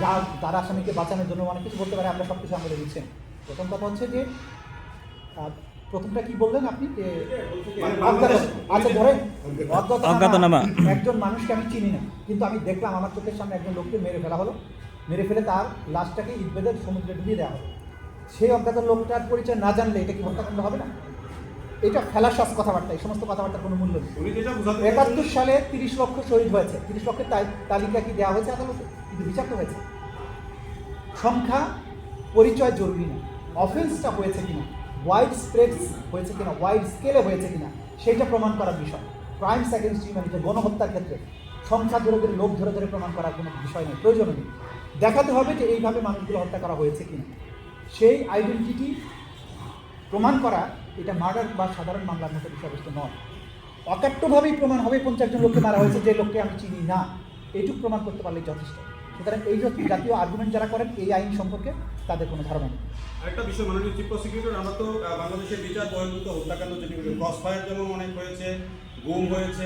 যা তারা আসামিকে বাঁচানোর জন্য অনেক কিছু বলতে পারে আমরা সব কিছু আমরা দিচ্ছেন প্রথম কথা হচ্ছে যে প্রথমটা কি বললেন আপনি? আচ্ছা ধরেন অজ্ঞাতনামা। একজন মানুষকে আমি চিনি না কিন্তু আমি দেখলাম আমার চোখের সামনে একজন লোককে মেরে ফেলা হলো। মেরে ফেলে তার লাশটাকে ইটবেদের সমুদ্রে ডুবিয়ে দেওয়া হলো। সেই অজ্ঞাত লোকটার পরিচয় না জানলে এটা কি হত্যাকাণ্ড হবে না? এটা খেলার ফেলাশ্বাস কথাবার্তা এই সমস্ত কথাবার্তার কোনো মূল্য নেই। একাত্তর সালে তিরিশ লক্ষ শহীদ হয়েছে। তিরিশ লক্ষের তালিকা কি দেওয়া হয়েছে আদালতে? কিন্তু বিচার তো হয়েছে। সংখ্যা পরিচয় জরুরি না। অফেন্সটা হয়েছে কিনা? ওয়াইড স্প্রেড হয়েছে কিনা? ওয়াইড স্কেলে হয়েছে কিনা? সেইটা প্রমাণ করার বিষয়। ক্রাইমস অ্যাগেন্স্ট হিউম্যানিটি গণহত্যার ক্ষেত্রে। সংখ্যা ধরে ধরে লোক ধরে ধরে প্রমাণ করার কোনো বিষয় নেই। প্রয়োজন নেই। দেখাতে হবে যে এইভাবে মানুষগুলো হত্যা করা হয়েছে কিনা। সেই আইডেন্টিটি প্রমাণ করা এটা মার্ডার বা সাধারণ মামলার মতো বিষয়বস্তু নয়। অকাট্যভাবেই প্রমাণ হবে, পঞ্চাশ জন লোককে মারা হয়েছে, যে লোককে আমি চিনি না। এইটুকু প্রমাণ করতে পারলে যথেষ্ট। সুতরাং এই জাতীয় আর্গুমেন্ট যারা করেন, এই আইন সম্পর্কে তাদের কোনো ধারণা নেই। আরেকটা বিষয় মাননীয় চিফ প্রসিকিউটর আমরা তো বাংলাদেশের বিচার বহির্ভূত হত্যাকাণ্ড যেটি ক্রস যেমন অনেক হয়েছে, গুম হয়েছে।